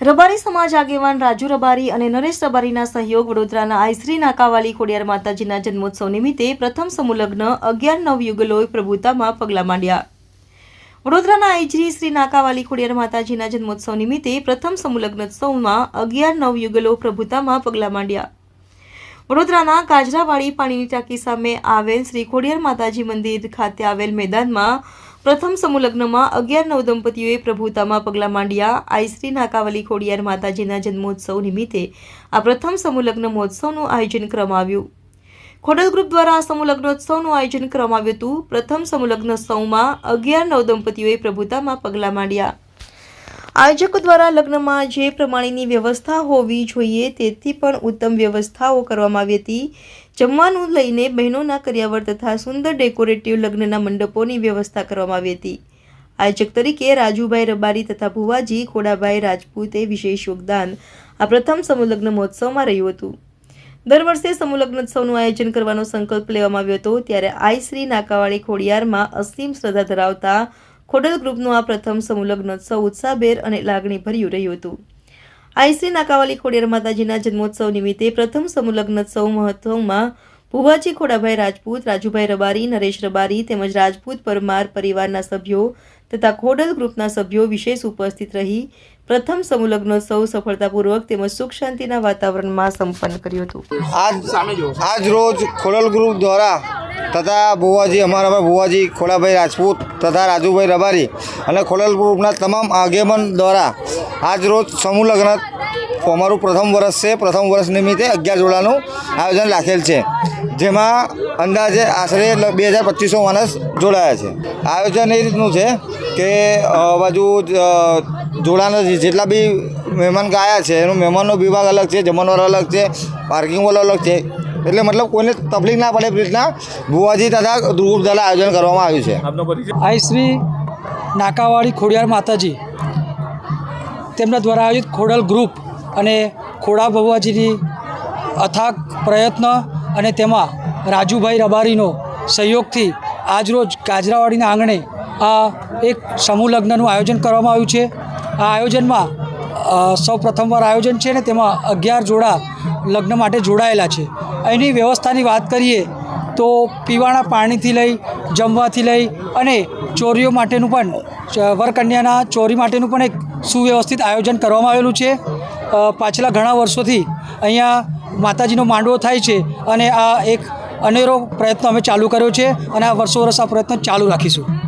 રબારી સમાજ આગેવાન રાજુ રબારી અને નરેશ રબારીના સહયોગ વડોદરાના આઈશ્રી નાકાવાલી ખોડિયાર માતાજીના જન્મોત્સવ નિમિત્તે પ્રથમ સમુલગ્ન અગિયાર નવ યુગલોય પ્રભુતામાં પગલાં માંડ્યા. વડોદરાના આઈજરી શ્રી નાકાવાલી ખોડિયાર માતાજીના જન્મોત્સવ નિમિત્તે પ્રથમ સમુલગ્નોત્સવમાં અગિયાર નવ યુગલો પ્રભુતામાં પગલાં માંડ્યા. વડોદરાના કાજરાવાડી પાણીની ટાંકી સામે આવેલ શ્રી ખોડિયાર માતાજી મંદિર ખાતે આવેલ મેદાનમાં પ્રથમ સમૂહ લગ્નમાં અગિયાર નવ દંપતીઓએ પ્રભુતામાં પગલાં માંડ્યા. આઈ શ્રી નાકાવલી ખોડિયાર માતાજીના જન્મોત્સવ નિમિત્તે આ પ્રથમ સમૂહ લગ્ન મહોત્સવનું આયોજન કરવામાં આવ્યું. ખોડલ ગ્રુપ દ્વારા આ સમૂહ લગ્નોત્સવનું આયોજન કરવામાં આવ્યું હતું. પ્રથમ સમૂહ સૌમાં અગિયાર નવ દંપતીઓએ પ્રભુતામાં પગલાં માંડ્યા. આયોજકો દ્વારા લગ્નમાં જે પ્રમાણેની વ્યવસ્થા હોવી જોઈએ તેથી પણ ઉત્તમ વ્યવસ્થાઓ કરવામાં આવી હતી. જમવાનું લઈને બહેનોના કર્યાવર તથા સુંદર ડેકોરેટિવ લગ્નના મંડપોની વ્યવસ્થા કરવામાં આવી હતી. આયોજક તરીકે રાજુભાઈ રબારી તથા ભુવાજી ખોડાભાઈ રાજપૂતે વિશેષ યોગદાન આ પ્રથમ સમૂહલગ્ન મહોત્સવમાં રહ્યું હતું. દર વર્ષે સમૂહલગ્નોત્સવનું આયોજન કરવાનો સંકલ્પ લેવામાં આવ્યો હતો ત્યારે આઈ શ્રી નાકાવાળી ખોડિયારમાં અસીમ શ્રદ્ધા ધરાવતા ખોડલ ગ્રુપનું આ પ્રથમ સમૂહલગ્નોત્સવ ઉત્સાહભેર અને લાગણીભર્યું રહ્યું હતું. આઈશ્રી નાકાવાલી ખોડિયાર માતાજીના જન્મોત્સવ નિમિત્તે પ્રથમ સમૂહ મહત્વમાં ભુવાજી ખોડાભાઈ રાજપૂત, રાજુભાઈ રબારી, નરેશ રબારી તેમજ રાજપૂત પરમાર પરિવારના સભ્યો તથા ખોડલ ગ્રુપના સભ્યો વિશેષ ઉપસ્થિત રહી પ્રથમ સમૂહ લગ્નોત્સવ સફળતાપૂર્વક તેમજ સુખ શાંતિના વાતાવરણમાં સંપન્ન કર્યું હતું. આજ રોજ ખોડલ ગ્રુપ દ્વારા તથા ભુવાજી અમારા ભુવાજી ખોડાભાઈ રાજપૂત તથા રાજુભાઈ રબારી અને ખોડલ ગ્રુપના તમામ આગેવાન દ્વારા આજ રોજ સમૂહ લગ્ન અમારું પ્રથમ વર્ષ છે. પ્રથમ વર્ષ નિમિત્તે અગિયાર જોડાનું આયોજન રાખેલ છે. જેમાં અંદાજે આશરે બે હજાર પચીસો માણસ જોડાયા છે. આયોજન એ રીતનું છે કે બાજુ જોડાના જેટલા બી મહેમાન ગયા છે, એનું મહેમાનનો વિભાગ અલગ છે, જમણવાર અલગ છે, પાર્કિંગ વાળો અલગ છે એટલે મતલબ કોઈને તકલીફ ના પડે એવી રીતના ભુવાજી તથા ધ્રુવ દ્વારા આયોજન કરવામાં આવ્યું છે. આઈ શ્રી નાકાવાડી ખોડિયાર માતાજી. તેમના દ્વારા આયોજિત ખોડલ ગ્રુપ અને ખોડા ભગવાજીની અથાગ પ્રયત્ન અને તેમાં રાજુભાઈ રબારીનો સહયોગથી આજરોજ કાજરાવાડીના આંગણે આ એક સમૂહ લગ્નનું આયોજન કરવામાં આવ્યું છે. આ આયોજનમાં સૌ પ્રથમવાર આયોજન છે ને તેમાં અગિયાર જોડા લગ્ન માટે જોડાયેલા છે. અહીંની વ્યવસ્થાની વાત કરીએ તો પીવાના પાણીથી લઈ, જમવાથી લઈ અને ચોરીઓ માટેનું પણ વરકન્યાના ચોરી માટેનું પણ એક સુવ્યવસ્થિત આયોજન કરવામાં આવેલું છે. પાછલા ઘણા વર્ષોથી અહીંયા માતાજીનો માંડવો થાય છે અને આ એક અનેરો પ્રયત્ન અમે ચાલુ કર્યો છે અને આ વર્ષો વર્ષ આ પ્રયત્ન ચાલુ રાખીશું.